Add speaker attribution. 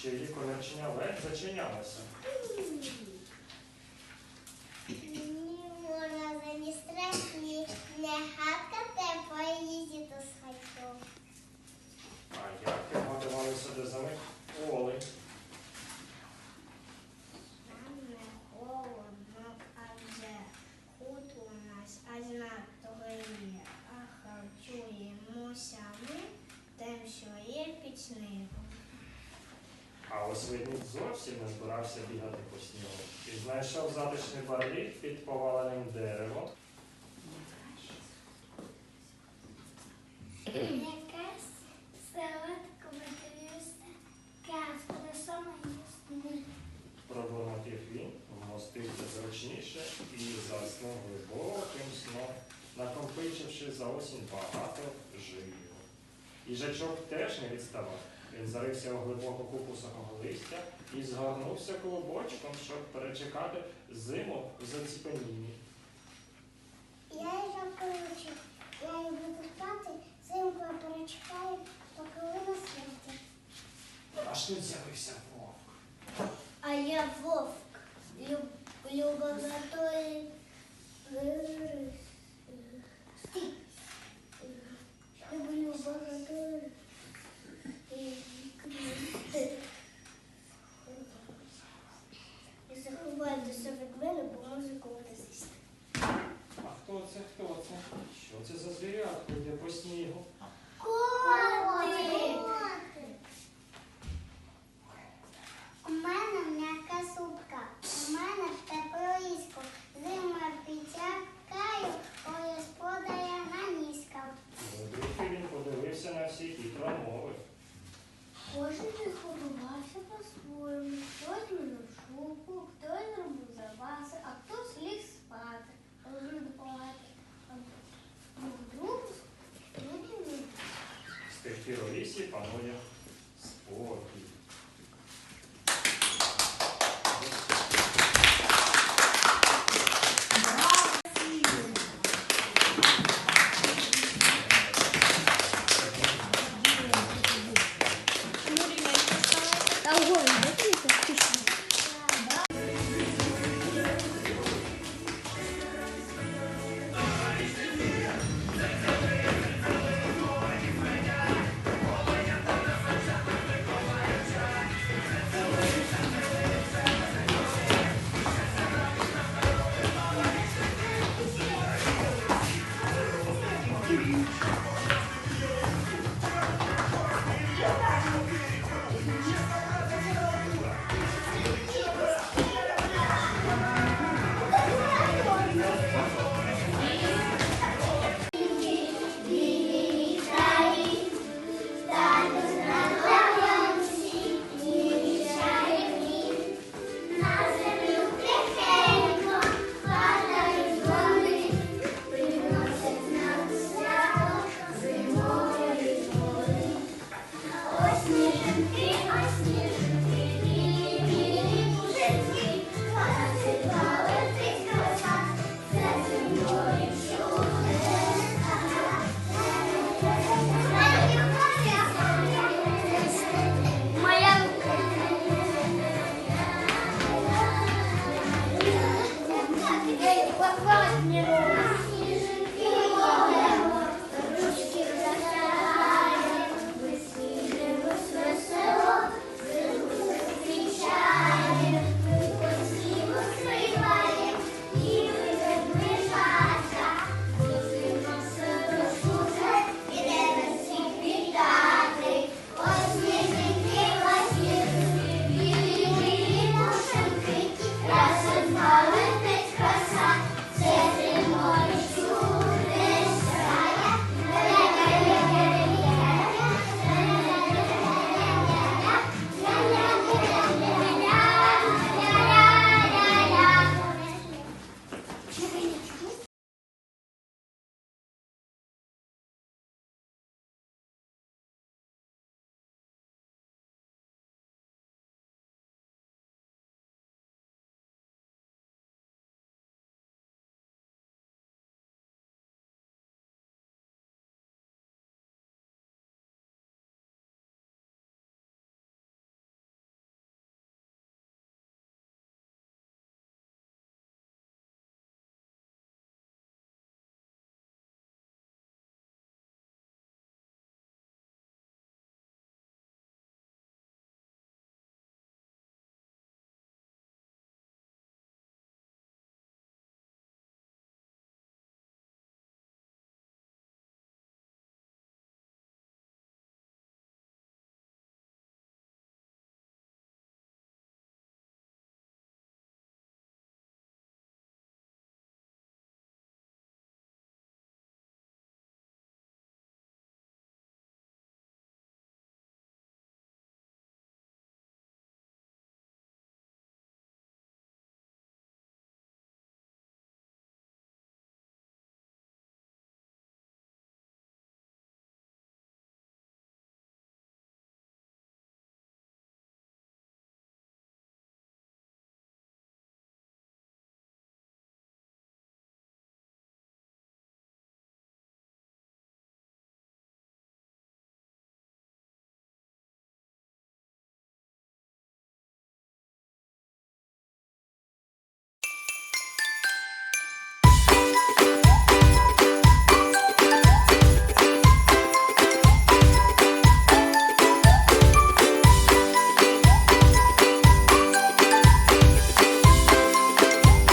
Speaker 1: що
Speaker 2: її комірчиня ледь зачинялася.
Speaker 1: Ні мороза, ні страшні, не гадка тепла їздити з хатом.
Speaker 2: А як його готувалися до зими коли? Зовсім не збирався бігати по снігу і знайшов затишний барлік під поваленим деревом.
Speaker 1: Якась солодка матуюся, казка до самої сни.
Speaker 2: Пробормотів він, вмостився зручніше і заснув глибоким сном, накопичивши за осінь багато жиру. Їжачок теж не відставав. Він зарився у глибоку купу сухого листя і згорнувся клубочком, щоб перечекати зиму в заціпенінні.
Speaker 1: Я його коротше, я її буду спати, зимку я перечекаю, поки ви на світі.
Speaker 2: Аж тут з'явився вовк.
Speaker 1: А я вовк, люб, люба
Speaker 2: 气喘的问题